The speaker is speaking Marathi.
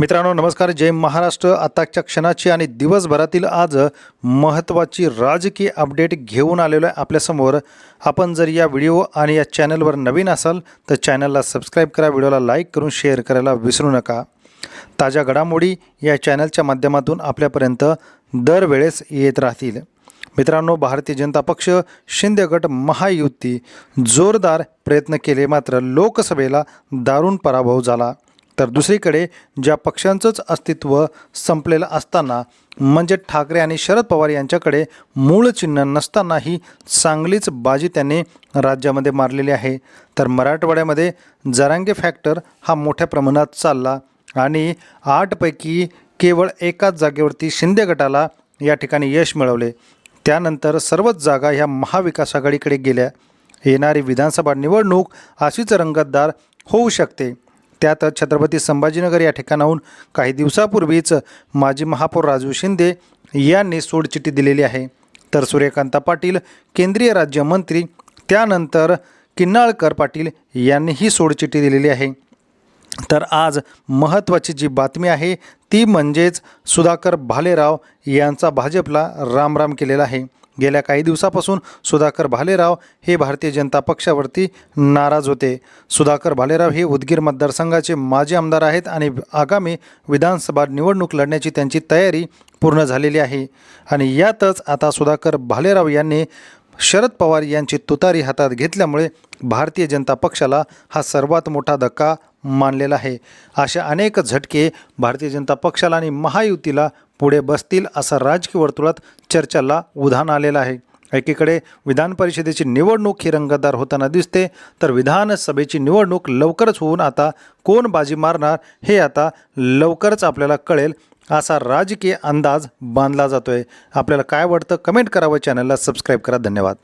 मित्रांनो नमस्कार. जय महाराष्ट्र. आताच्या क्षणाची आणि दिवसभरातील आज महत्त्वाची राजकीय अपडेट घेऊन आलेलो आहे आपल्यासमोर आपण जर या व्हिडिओ आणि या चॅनलवर नवीन असाल तर चॅनलला सबस्क्राईब करा व्हिडिओला लाईक करून शेअर करायला विसरू नका. ताज्या घडामोडी या चॅनलच्या माध्यमातून आपल्यापर्यंत दरवेळेस येत राहतील. मित्रांनो भारतीय जनता पक्ष शिंदे गट महायुती जोरदार प्रयत्न केले मात्र लोकसभेला दारुण पराभव झाला. तर दुसरीकडे ज्या पक्षांचंच अस्तित्व संपलेलं असताना म्हणजे ठाकरे आणि शरद पवार यांच्याकडे मूळ चिन्ह नसतानाही चांगलीच बाजी त्यांनी राज्यामध्ये मारलेली आहे. तर मराठवाड्यामध्ये जरांगे फॅक्टर हा मोठ्या प्रमाणात चालला आणि आठपैकी केवळ एकाच जागेवरती शिंदे गटाला या ठिकाणी यश मिळवले. त्यानंतर सर्वच जागा ह्या महाविकास आघाडीकडे गेल्या. येणारी विधानसभा निवडणूक अशीच रंगतदार होऊ शकते. त्यात छत्रपती संभाजीनगर या ठिकाणाहून काही दिवसापूर्वीच माजी महापौर राजू शिंदे यांनी सोडचिठ्ठी दिलेली आहे. तर सूर्यकांता पाटील केंद्रीय राज्यमंत्री त्यानंतर किन्नाळकर पाटील यांनीही सोडचिठ्ठी दिलेली आहे. तर आज महत्त्वाची जी बातमी आहे ती म्हणजेच सुधाकर भालेराव यांचा भाजपला रामराम केलेला आहे. गेल्या काही दिवसापासून सुधाकर भालेराव हे भारतीय जनता पक्षावरती नाराज होते. सुधाकर भालेराव हे उदगीर मतदारसंघाचे माजी आमदार आहेत आणि आगामी विधानसभा निवडणूक लढण्याची त्यांची तयारी पूर्ण झालेली आहे. आणि यातच आता सुधाकर भालेराव यांनी शरद पवार यांची तुतारी हातात घेतल्यामुळे भारतीय जनता पक्षाला हा सर्वात मोठा धक्का मानलेला आहे. अशा अनेक झटके भारतीय जनता पक्षाला आणि महायुतीला पुढे बसतील असा राजकीय वर्तुळात चर्चेला उधाण आलेलं आहे. एकीकडे विधान परिषदेची निवडणूक ही रंगतदार होताना दिसते तर विधानसभेची निवडणूक लवकरच होऊन आता कोण बाजी मारणार हे आता लवकरच आपल्याला कळेल असा राजकीय अंदाज बांधला जातोय. आपल्याला काय वाटतं कमेंट करावं चॅनलला सबस्क्राईब करा. धन्यवाद.